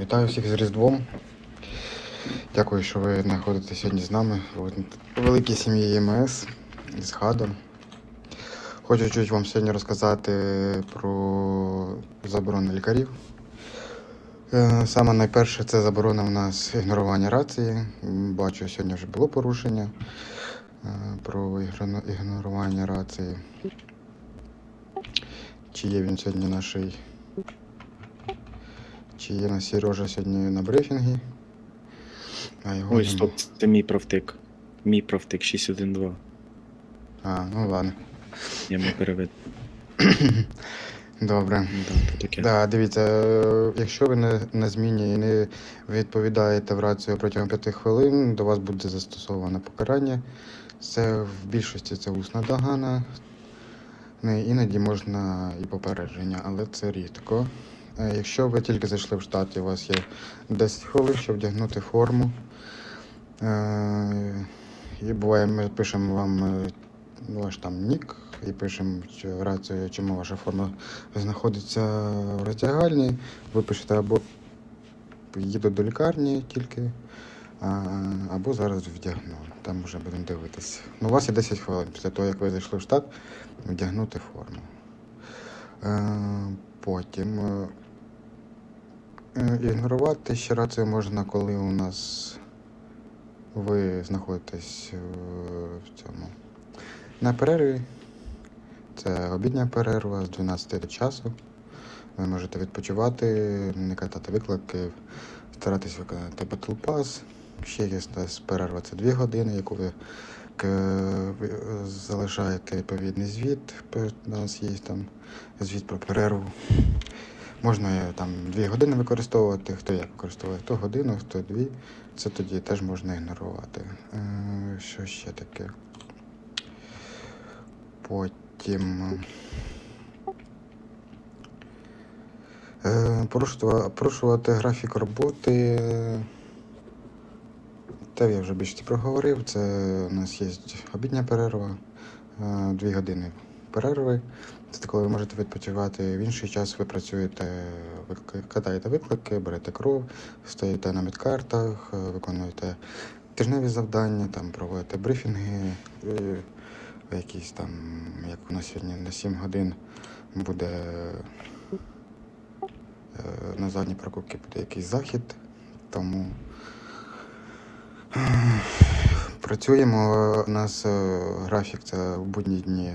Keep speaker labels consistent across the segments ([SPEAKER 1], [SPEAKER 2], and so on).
[SPEAKER 1] Вітаю всіх з Різдвом. Дякую, що ви знаходитесь сьогодні з нами в великій сім'ї ЄМС з Хадом. Хочу чуть вам сьогодні розказати про заборони лікарів. Е, Саме найперше це заборона в нас ігнорування рації. Бачу, сьогодні вже було порушення е, про ігнорування рації. Чи є він сьогодні наший чи є на Сережа сьогодні на брифінгі? А його
[SPEAKER 2] Ой,
[SPEAKER 1] нема.
[SPEAKER 2] стоп, це мій правтик. Мій правтик 612.
[SPEAKER 1] А, ну ладно.
[SPEAKER 2] Я йому переведу.
[SPEAKER 1] Добре.
[SPEAKER 2] Ну, то таке.
[SPEAKER 1] Да, дивіться, е, якщо ви не на зміні і не відповідаєте в рацію протягом 5 хвилин, до вас буде застосоване покарання. Це в більшості це усна догана. Ну, іноді можна і попередження, але це рідко. Е, Якщо ви тільки зайшли в штат у вас є 10 хвилин, щоб вдягнути форму. Е, І буває, ми пишемо вам е, ваш там нік і пишемо рацію, чому ваша форма знаходиться в роздягальні. Ви пишете або їду до лікарні тільки, або зараз вдягну. Там вже будемо дивитися. Ну, у вас є 10 хвилин після того, як ви зайшли в штат, вдягнути форму. Потім ігнорувати ще рацію можна, коли у нас ви знаходитесь е, в цьому на перерві. Це обідня перерва з 12 до часу. Ви можете відпочивати, не катати виклики, старатись виконати Pass. Ще є перерва це 2 години, яку ви е, залишаєте відповідний звіт. У нас є там звіт про перерву. Можна е, там 2 години використовувати, хто як використовує, хто годину, хто дві. Це тоді теж можна ігнорувати. Е, Що ще таке? Потім. Е, порушувати, порушувати графік роботи. Те я вже більше проговорив. Це у нас є обідня перерва, е, дві години перерви. Це коли ви можете відпочивати. В інший час ви працюєте, ви катаєте виклики, берете кров, стоїте на медкартах, е, виконуєте тижневі завдання, там проводите брифінги, е, якісь там, як у нас сьогодні на 7 годин буде е, на задній прокупці буде якийсь захід, тому працюємо. У нас е, графік це в будні дні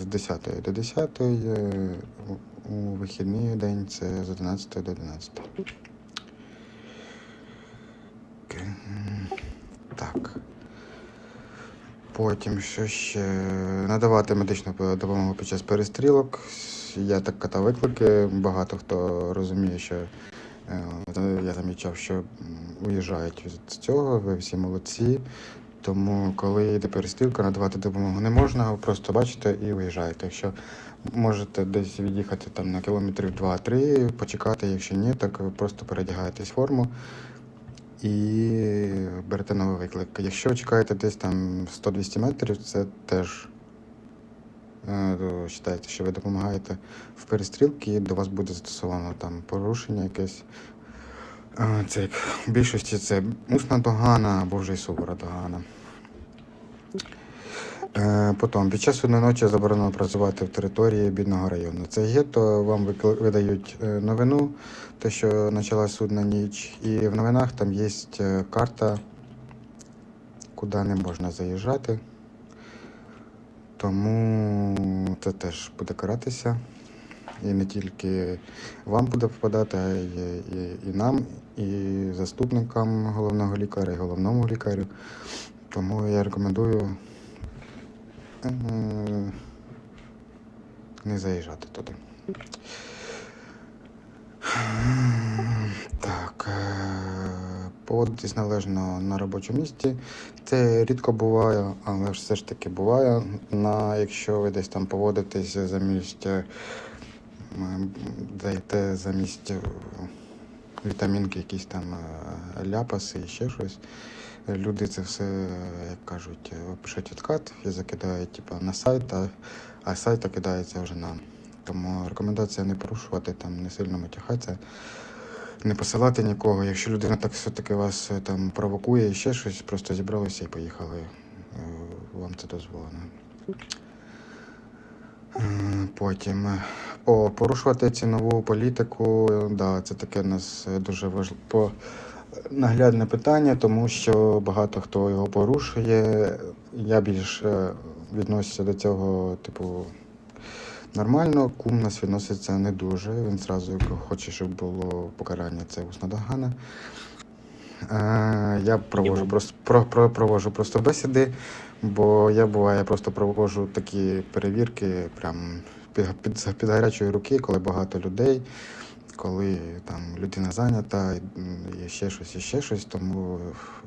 [SPEAKER 1] з 10 до 10, е, у- вихідний день це з 11 до 11. Так. Потім що ще надавати медичну допомогу під час перестрілок. Я так катав виклики. Багато хто розуміє, що е, я замічав, що уїжджають від цього. Ви всі молодці. Тому, коли йде перестрілка, надавати допомогу не можна, просто бачите і виїжджаєте. Якщо можете десь від'їхати там на кілометрів 2-3, почекати, якщо ні, так ви просто передягаєтесь форму і берете новий виклик. Якщо чекаєте десь там 100-200 метрів, це теж е, вважається, що ви допомагаєте в перестрілці, до вас буде застосовано там порушення якесь. Це як в більшості це усна догана або вже й сувора догана. Е, Потім, під час судної ночі заборонено працювати в території бідного району. Це гетто, вам видають е, новину, те, що почалась судна ніч, і в новинах там є е, карта, куди не можна заїжджати. Тому це теж буде каратися. І не тільки вам буде попадати, а й і, і нам, і заступникам головного лікаря, і головному лікарю. Тому я рекомендую е, не заїжджати туди. Так, е, поводитись належно на робочому місці. Це рідко буває, але все ж таки буває. На, якщо ви десь там поводитесь замість, е, м, замість е, вітамінки якісь там е, ляпаси і ще щось. Люди це все, як кажуть, е, пишуть відкат і закидають типу, на сайт, а, а з сайта кидається вже нам. Тому рекомендація не порушувати, там не сильно матюхатися. не посилати нікого. Якщо людина так все-таки вас там провокує і ще щось, просто зібралися і поїхали. Вам це дозволено. Потім. О, порушувати цінову політику, да, це таке нас дуже важливе наглядне питання, тому що багато хто його порушує. Я більш е, відносився до цього, типу, нормально. Кум нас відноситься не дуже. Він зразу хоче, щоб було покарання, це усна догана. Е, Я провожу просто про, про, провожу просто бесіди, бо я буває просто провожу такі перевірки прям під, під, гарячої руки, коли багато людей, коли там людина зайнята, і ще щось, і ще щось, тому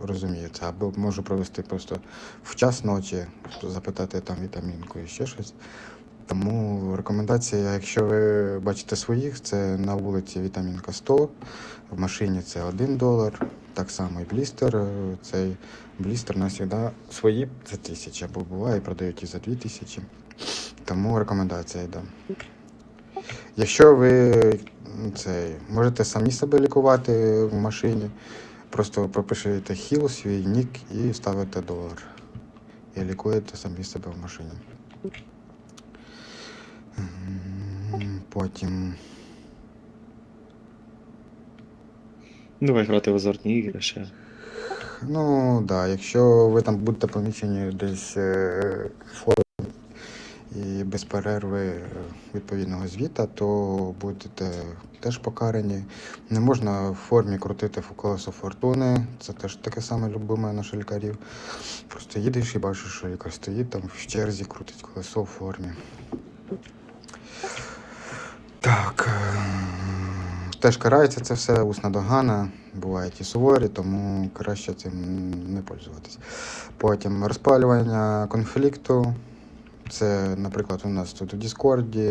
[SPEAKER 1] розумію. Або можу провести просто в час ночі, запитати там вітамінку і ще щось. Тому рекомендація, якщо ви бачите своїх, це на вулиці вітамінка 100, в машині це 1 долар. Так само і блістер. Цей блістер на завжди свої за тисячу, або буває, продають і за дві тисячі. Тому рекомендація йде. Якщо ви м, цей, можете самі себе лікувати в машині, просто пропишете хіл свій нік і ставите долар. І лікуєте самі себе в машині. Потім.
[SPEAKER 2] Давай грати в азартні ігри ще.
[SPEAKER 1] Ну, да, якщо ви там будете помічені десь е, і без перерви е, відповідного звіта, то будете теж покарані. Не можна в формі крутити колесо фортуни. Це теж таке саме любиме наших лікарів. Просто їдеш і бачиш, що лікар стоїть там в черзі, крутить колесо в формі. Так. е, Теж карається це все, усна догана, бувають і суворі, тому краще цим не пользуватись. Потім розпалювання конфлікту. Це, наприклад, у нас тут у Діскорді.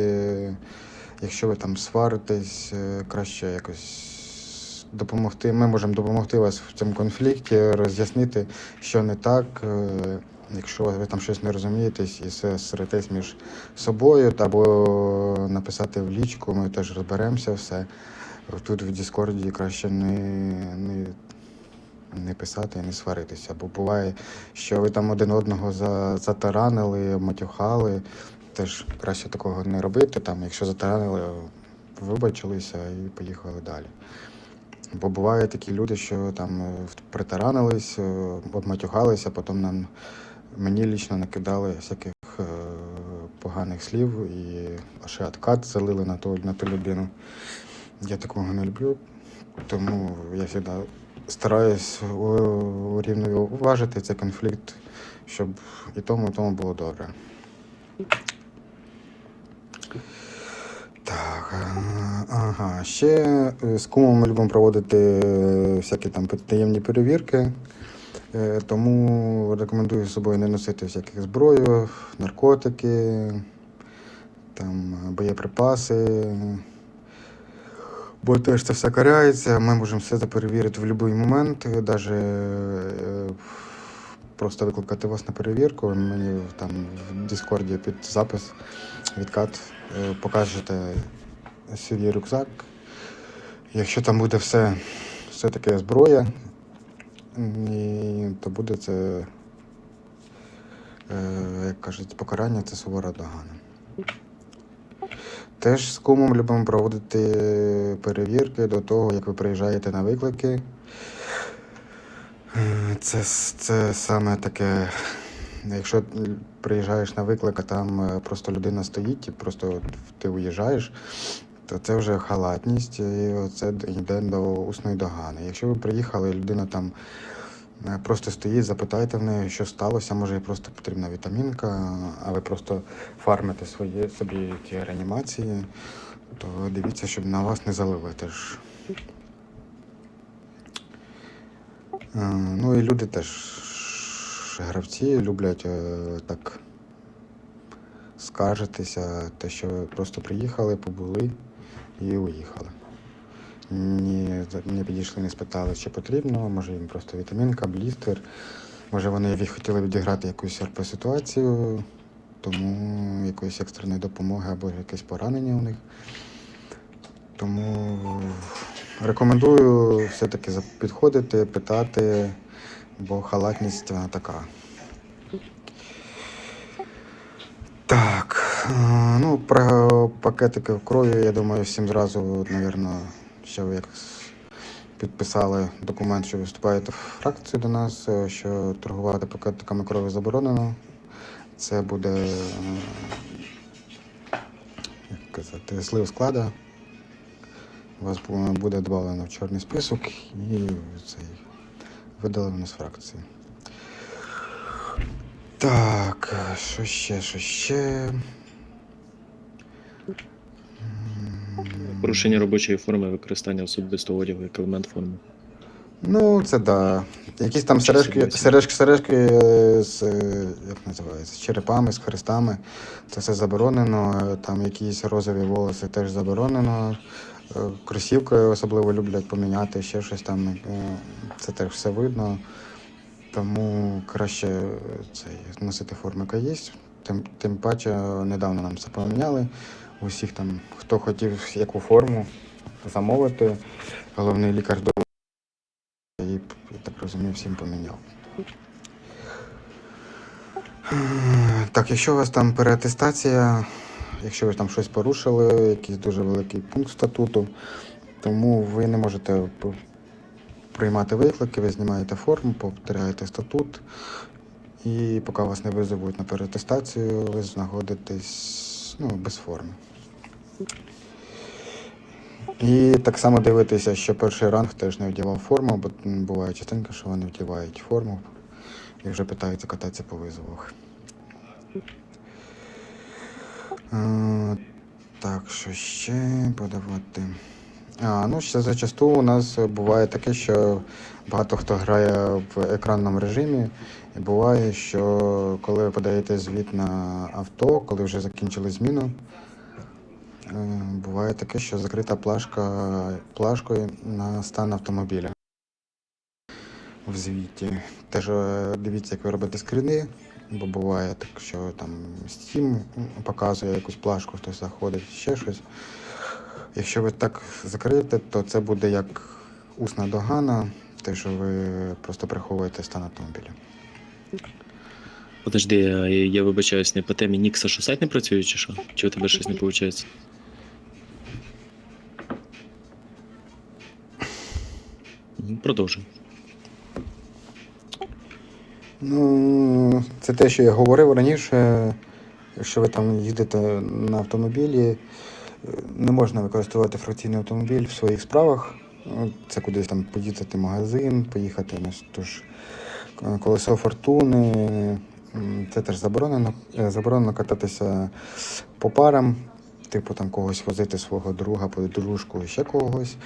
[SPEAKER 1] Якщо ви там сваритесь, е, краще якось допомогти. Ми можемо допомогти вас в цьому конфлікті, роз'яснити, що не так. е, Якщо ви там щось не розумієтесь і все сретесь між собою, або написати в лічку, ми теж розберемося все. Тут в Діскорді краще не, не, не писати і не сваритися. Бо буває, що ви там один одного за, затаранили, матюхали. Теж краще такого не робити. Там, якщо затаранили, вибачилися і поїхали далі. Бо бувають такі люди, що там е, притаранились, е, обматюхалися, потім нам мені лічно накидали всяких е, поганих слів і ще откат залили на ту, на ту людину. Я такого не люблю, тому я завжди стараюсь урівноважити цей конфлікт, щоб і тому, і тому було добре. Так, е, ага. Ще е, з кумом ми любимо проводити е, всякі там таємні перевірки. Е, Тому рекомендую з собою не носити всяких зброю, наркотики, там е, боєприпаси. Бо теж це все карається, ми можемо все це перевірити в будь-який момент, навіть просто викликати вас на перевірку. Мені там в Діскорді під запис, відкат е, покажете свій рюкзак. Якщо там буде все, все таке зброя, і, то буде це, е, як кажуть, покарання це сувора догана. Теж з кумом любимо проводити перевірки до того, як ви приїжджаєте на виклики. Е, Це, це саме таке. Якщо приїжджаєш на виклик, а там е, просто людина стоїть і просто ти уїжджаєш, то це вже халатність, і це йде до усної догани. Якщо ви приїхали, і людина там просто стоїть, запитайте в неї, що сталося, може їй просто потрібна вітамінка, а ви просто фармите свої собі ті реанімації, то дивіться, щоб на вас не залили теж. Е, Ну і люди теж гравці люблять е, так скаржитися, те, що просто приїхали, побули і уїхали. Ні, не підійшли, не спитали, чи потрібно, може їм просто вітамінка, блістер. Може вони хотіли відіграти якусь РП-ситуацію, тому якоїсь екстреної допомоги або якесь поранення у них. Тому рекомендую все-таки підходити, питати, бо халатність вона така. Так, е, ну про пакетики крові, я думаю, всім зразу, напевно, ще ви як підписали документ, що ви вступаєте в фракцію до нас, е, що торгувати пакетиками крові заборонено. Це буде, е, як казати, слив склада. Вас буде додано в чорний список і цей видалено з фракції. Так, що ще, що ще?
[SPEAKER 2] Порушення робочої форми використання особистого одягу як елемент форми.
[SPEAKER 1] Ну, це да. Якісь там сережки, сережки, сережки з як називається, з черепами, з хрестами. Це все заборонено. Там якісь розові волоси теж заборонено. Е, Кросівки особливо люблять поміняти, ще щось там. е, Це теж все видно. Тому краще е, цей, носити форми, яка є. Тим, тим паче недавно нам це поміняли. Усіх там, хто хотів яку форму замовити. Головний лікар до і, я так розумію, всім поміняв. Так, якщо у вас там переатестація, якщо ви там щось порушили, якийсь дуже великий пункт статуту, тому ви не можете приймати виклики, ви знімаєте форму, повторяєте статут, і поки вас не визовуть на переатестацію, ви знаходитесь ну, без форми. І так само дивитися, що перший ранг теж не вдівав форму, бо буває частенько, що вони вдівають форму і вже питаються кататися по визовах. Так, що ще подавати? А, ну ще зачасту у нас буває таке, що багато хто грає в екранному режимі, і буває, що коли ви подаєте звіт на авто, коли вже закінчили зміну, Буває таке, що закрита плашка плашкою на стан автомобіля в звіті. Теж е, дивіться, як ви робите скріни, бо буває так, що там Steam показує якусь плашку, хтось заходить, ще щось. Якщо ви так закриєте, то це буде як усна догана, те, що ви просто приховуєте стан автомобіля.
[SPEAKER 2] Подожди, я вибачаюсь не по темі Нікса, що сайт не працює, чи що? Чи у тебе щось не виходить? Продовжуй.
[SPEAKER 1] Ну, це те, що я говорив раніше. Якщо ви там їздите на автомобілі, не можна використовувати фракційний автомобіль в своїх справах. Це кудись там поїхати в магазин, поїхати на тож е, колесо фортуни. Це теж заборонено. Е, Заборонено кататися по парам, типу там когось возити свого друга, подружку, ще когось.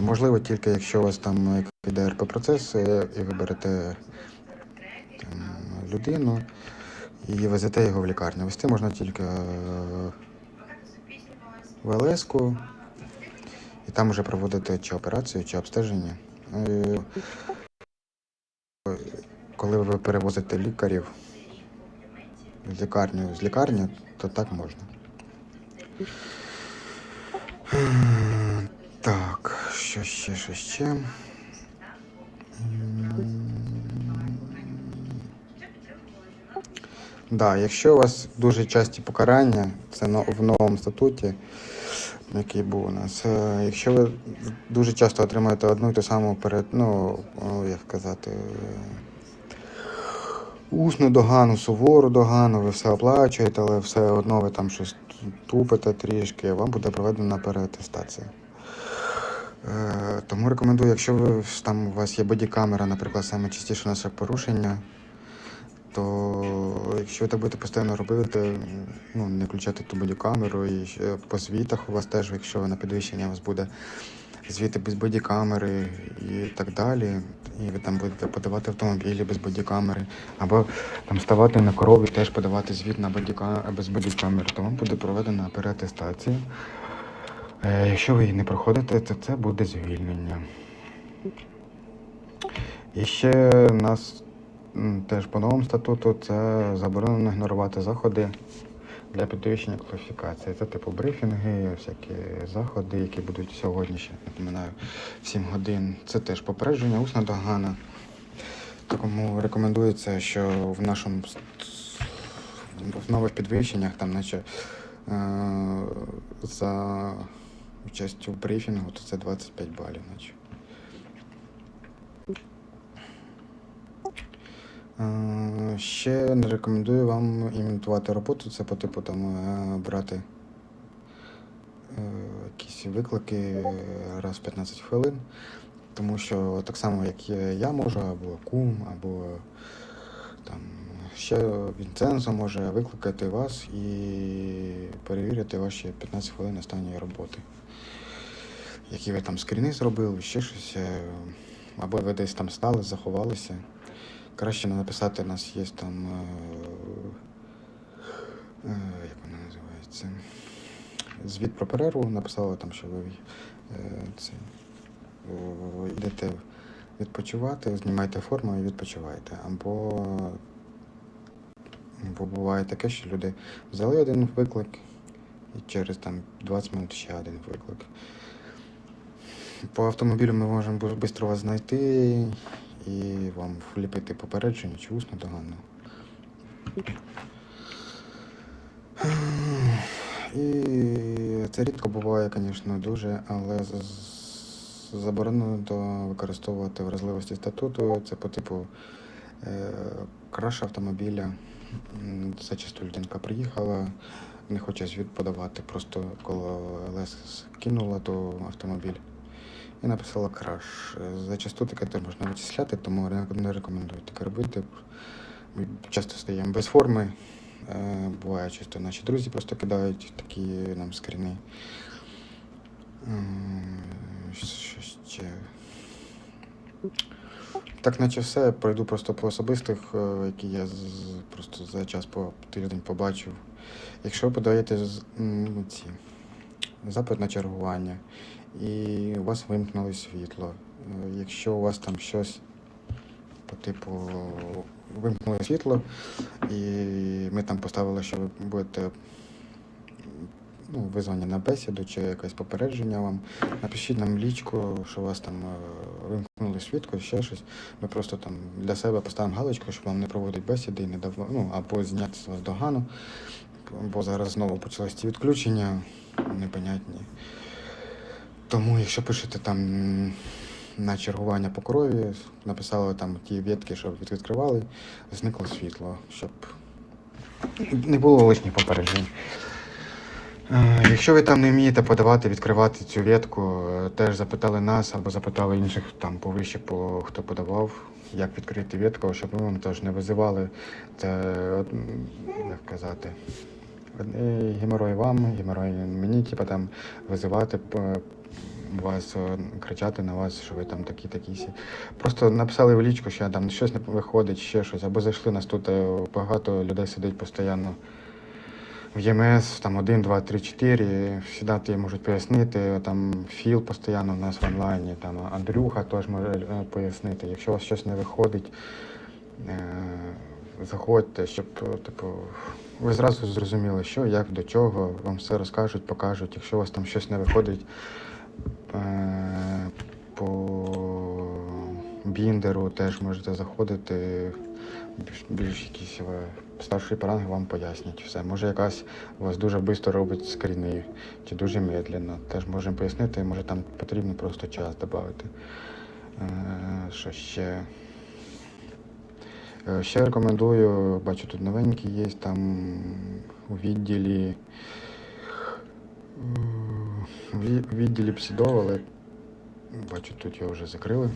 [SPEAKER 1] Можливо, тільки якщо у вас там як іде РП процес, е, і ви берете там, людину і везете його в лікарню. Везти можна тільки е, в ЛС-ку, і там вже проводити чи операцію, чи обстеження. Е, Коли ви перевозите лікарів в лікарню з лікарні, то так можна. Так, що ще, що ще? Да, якщо у вас дуже часті покарання, це в новому статуті, який був у нас. е, Якщо ви дуже часто отримуєте одну і ту саму перед, ну, як сказати, е, усну догану, сувору догану, ви все оплачуєте, але все одно ви там щось тупите трішки, вам буде проведена переатестація. Е, Тому рекомендую, якщо ви там у вас є бодікамера, наприклад, саме частіше наше порушення, то якщо ви так будете постійно робити, ну не включати ту бодікамеру, і по звітах у вас теж, якщо ви на підвищення у вас буде звіти без бодікамери і так далі, і ви там будете подавати автомобілі без бодікамери, або там ставати на корові, теж подавати звіт на бодіка... без бодікамери, то вам буде проведена переатестація. Е, Якщо ви її не проходите, то це буде звільнення. І ще нас теж по новому статуту це заборонено ігнорувати заходи для підвищення кваліфікації. Це типу брифінги, всякі заходи, які будуть сьогодні ще, напоминаю, в 7 годин. Це теж попередження, усна догана. Тому рекомендується, що в нашому в нових підвищеннях там, наче е, за участю брифінгу, то це 25 балів, наче. Е, Ще не рекомендую вам імітувати роботу, це по типу там е, брати е, якісь виклики е, раз в 15 хвилин. Тому що так само, як я можу, або кум, або там ще Вінцензо може викликати вас і перевірити ваші 15 хвилин останньої роботи. Які ви там скріни зробили, ще щось, е, або ви десь там стали, заховалися. Краще написати, у нас є там. Е, е, як вона називається? Звіт про перерву, написали там, що ви е, е, йдете відпочивати, знімаєте форму і відпочиваєте. Або, або буває таке, що люди взяли один виклик і через там 20 минут ще один виклик. По автомобілю ми можемо швидко вас знайти і вам вліпити попередження чи усну догану. І це рідко буває, звісно, дуже, але заборонено то використовувати вразливості статуту. Це по типу е, краш автомобіля. М, Зачасту людинка приїхала, не хоче звіт подавати, просто коли ЛС кинула то автомобіль і написала краш. Е, Зачасту таке можна вичисляти, тому не рекомендую таке робити. Ми часто стаємо без форми. Е, Буває часто наші друзі просто кидають такі нам скріни. Що ще? Так, наче все. Пройду просто по особистих, е, які я просто за час по тиждень побачив. Якщо ви подаєте ці запит на чергування, і у вас вимкнули світло. Е, Якщо у вас там щось по типу вимкнули світло, і ми там поставили, що ви будете ну, визвані на бесіду чи якесь попередження вам, напишіть нам лічку, що у вас там е, вимкнули світло, ще щось. Ми просто там для себе поставимо галочку, щоб вам не проводить бесіди і не давали, ну, або зняти з вас догану, бо зараз знову почалось ці відключення непонятні. Тому, якщо пишете там на чергування по крові, написали там ті ветки, щоб відкривали, зникло світло, щоб не було лишніх попереджень. Е, Якщо ви там не вмієте подавати, відкривати цю ветку, е, теж запитали нас або запитали інших там повище, по хто подавав, як відкрити ветку, щоб ми вам теж не визивали. Це як казати. Е, Геморой вам, геморой мені, типу там визивати вас, е, кричати на вас, що ви там такі такі. Просто написали в лічку, що там щось не виходить, ще щось, або зайшли нас тут е, багато людей сидить постійно в ЄМС, там 1, 2, 3, 4, завжди ті можуть пояснити. Там Філ постійно у нас в онлайні, там Андрюха теж може е, пояснити. Якщо у вас щось не виходить, е, заходьте, щоб е, типу, ви зразу зрозуміли, що, як, до чого, вам все розкажуть, покажуть. Якщо у вас там щось не виходить е, по біндеру, теж можете заходити. Більш, більш якісь е, старші паранги вам пояснять все. Може, якась у вас дуже швидко робить скріни, чи дуже медленно. Теж можемо пояснити, може там потрібно просто час додати. Що ще? Е, Ще рекомендую, бачу, тут новенькі є, там у відділі. е, У відділі псідов, але бачу, тут його вже закрили.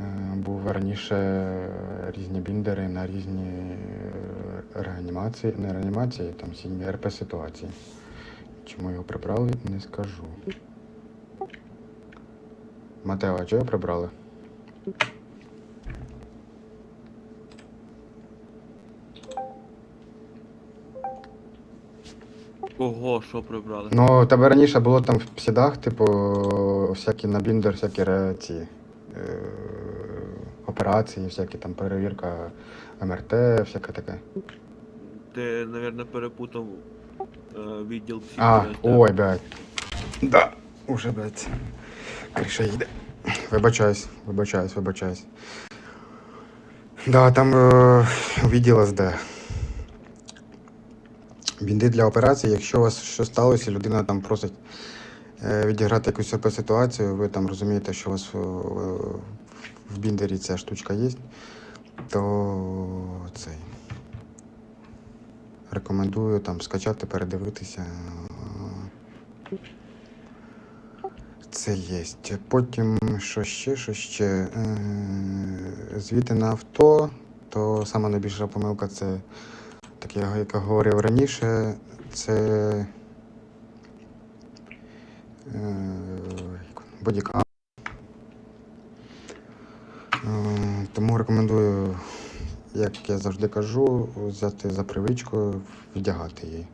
[SPEAKER 1] Е, Був раніше різні біндери на різні реанімації, не реанімації, там сім'ї РП ситуації. Чому його прибрали, не скажу. Матео, а чого прибрали?
[SPEAKER 3] Ого, що прибрали?
[SPEAKER 1] Ну, тебе раніше було там в псідах, типу, всякі на біндер, всякі ре- ці, е, операції, всякі там перевірка МРТ, всяке таке.
[SPEAKER 3] Ти, напевно, перепутав е, відділ
[SPEAKER 1] А,
[SPEAKER 3] психіатрії.
[SPEAKER 1] ой, блядь. Да, уже, блядь. Криша їде. Вибачаюсь, вибачаюсь, вибачаюсь. Да, там е, відділ СД. Бінди для операції, якщо у вас щось сталося, людина там просить е, відіграти якусь СП ситуацію, ви там розумієте, що у вас е, в біндері ця штучка є, то цей. Рекомендую там скачати, передивитися. Це є. Потім що ще, що ще? Е, Звіти на авто, то найбільша помилка це, так я як я говорив раніше, це е, бодікам. Е, Тому рекомендую, як я завжди кажу, взяти за привичку, вдягати її.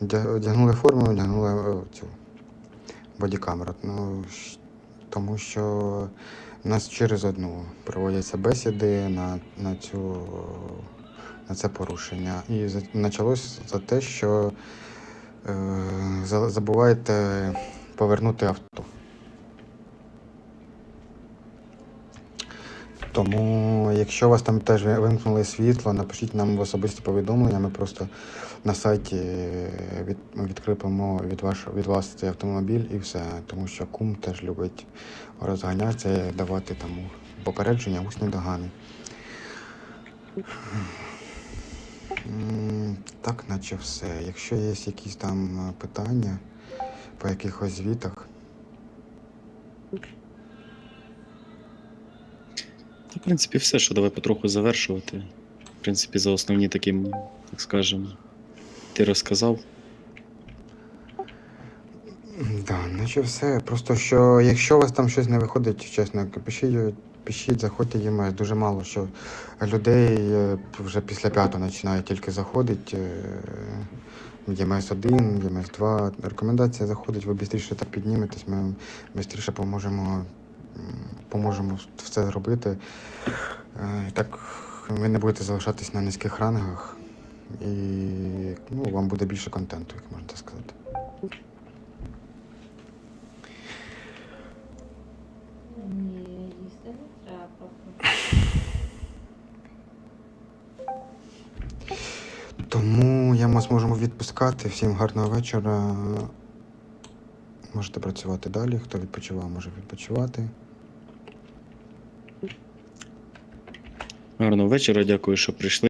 [SPEAKER 1] Вдя- Одягнули форму, одягнули е, цю бодікамеру. Ну, тому що у нас через одну проводяться бесіди на, на, цю, це порушення. І почалось за те, що е, забуваєте повернути авто. Тому, якщо у вас там теж вимкнули світло, напишіть нам в особисті повідомлення. Ми просто на сайті від, відкріпимо від, ваш, від вас цей автомобіль і все. Тому що кум теж любить розганятися і давати там попередження, усні догани. Так, наче все. Якщо є якісь там е, питання по якихось звітах,
[SPEAKER 2] Та, в принципі, все, що давай потроху завершувати. В принципі, за основні такі, так скажемо, ти розказав.
[SPEAKER 1] Да, наче все. Просто що якщо у вас там щось не виходить, чесно, пишіть, пишіть, заходьте ЄМС. Дуже мало що людей е, вже після п'ятого починають тільки заходити. В ЄМС 1, ЄМС 2. Рекомендація заходить, ви швидше так підніметесь, ми швидше поможемо, поможемо все зробити. Е, Так ви не будете залишатись на низьких рангах і ну, вам буде більше контенту, як можна так сказати.
[SPEAKER 4] Ні, їсти не треба просто.
[SPEAKER 1] Тому я вас зможемо відпускати. Всім гарного вечора. Можете працювати далі. Хто відпочивав, може відпочивати.
[SPEAKER 2] Гарного вечора, дякую, що прийшли.